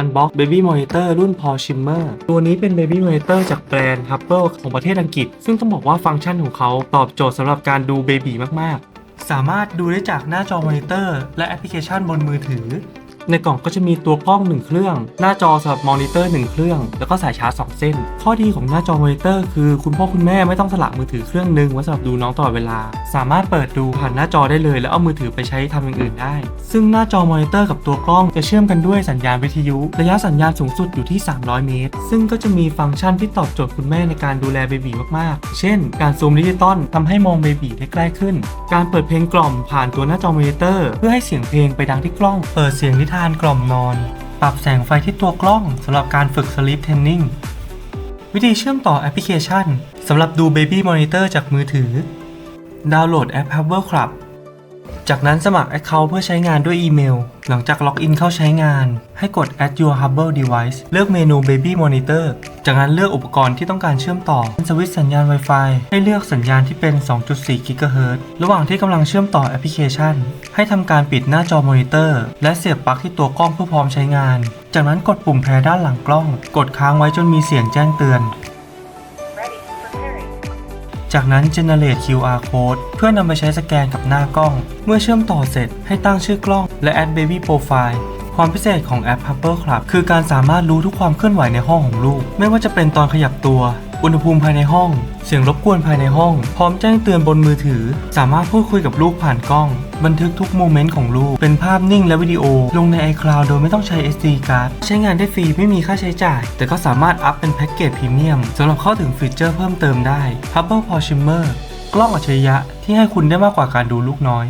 Unbox Baby Monitor รุ่น Paul Shimmer ตัวนี้เป็น Baby Monitor จากแบรนด์ Hubble ของประเทศอังกฤษ ซึ่งต้องบอกว่าฟังก์ชันของเขาตอบโจทย์สำหรับการดูเบบีมาก ๆ สามารถดูได้จากหน้าจอมอนิเตอร์และแอปพลิเคชันบนมือถือ ในกล่องก็จะมีตัวกล้อง 1 เครื่อง หน้าจอสำหรับมอนิเตอร์ 1 เครื่อง แล้วก็สายชาร์จ 2 เส้น ข้อดีของหน้าจอมอนิเตอร์คือคุณพ่อคุณแม่ไม่ต้องสละมือถือเครื่องหนึงไว้สำหรับดูน้องตลอดเวลา สามารถเปิดดูผ่านหน้าจอได้เลย แล้วเอามือถือไปใช้ทำอย่างอื่นได้ ซึ่งหน้าจอมอนิเตอร์กับตัวกล้องจะเชื่อมกันด้วยสัญญาณวิทยุ ระยะสัญญาณสูงสุดอยู่ที่ 300 เมตร ซึ่งก็จะมีฟังก์ชันที่ตอบโจทย์คุณแม่ในการดูแลเบบีมากๆ เช่น การซูมดิจิตอลทำให้มองเบบีได้ใกล้ขึ้น การเปิดเพลงกล่อมผ่านตัวหน้าจอมอนิเตอร์ เพื่อให้เสียงเพลงไปดังที่กล้อง เปิดเสียงนิทานกล่อมนอน ปรับแสงไฟที่ตัวกล้องสำหรับการฝึก Sleep Training วิธีเชื่อมต่อแอปพลิเคชันสำหรับดู Baby Monitor จากมือถือ ดาวน์โหลดแอป Hubble Club จากนั้นสมัคร Account เพื่อใช้งานด้วยอีเมล หลังจากล็อกอินเข้าใช้งาน ให้กด Add your Hubble device เลือกเมนู Baby Monitor จากนั้นเลือกอุปกรณ์ที่ต้องการเชื่อมต่อสวิตช์สัญญาณ Wi-Fi ให้เลือกสัญญาณที่เป็น 2.4 GHz ระหว่างที่กำลังเชื่อมต่อแอปพลิเคชัน ให้ทำการปิดหน้าจอมอนิเตอร์ และเสียบปลั๊กที่ตัวกล้องเพื่อพร้อมใช้งาน จากนั้นกดปุ่มแพรด้านหลังกล้อง กดค้างไว้จนมีเสียงแจ้งเตือน จากนั้น generate QR code เพื่อนำไปใช้สแกนกับหน้ากล้อง เมื่อเชื่อมต่อเสร็จให้ตั้งชื่อกล้องและ add baby profile ความพิเศษของแอป Hubble Club คือการสามารถรู้ทุกความเคลื่อนไหวในห้องของลูก ไม่ว่าจะเป็นตอนขยับตัว อุณหภูมิภายในห้อง เสียงรบกวนภายในห้อง พร้อมแจ้งเตือนบนมือถือ สามารถพูดคุยกับลูกผ่านกล้อง บันทึกทุกโมเมนต์ของลูก เป็นภาพนิ่งและวิดีโอ ลงใน iCloud โดยไม่ต้องใช้ SD card ใช้งานได้ฟรีไม่มีค่าใช้จ่าย แต่ก็สามารถอัพเป็นแพ็กเกจพรีเมียมสำหรับเข้าถึงฟีเจอร์เพิ่มเติมได้ Hubble p o r Shimmer กล้องอัจฉริยะที่ให้คุณได้มากกว่าการดูลูกน้อย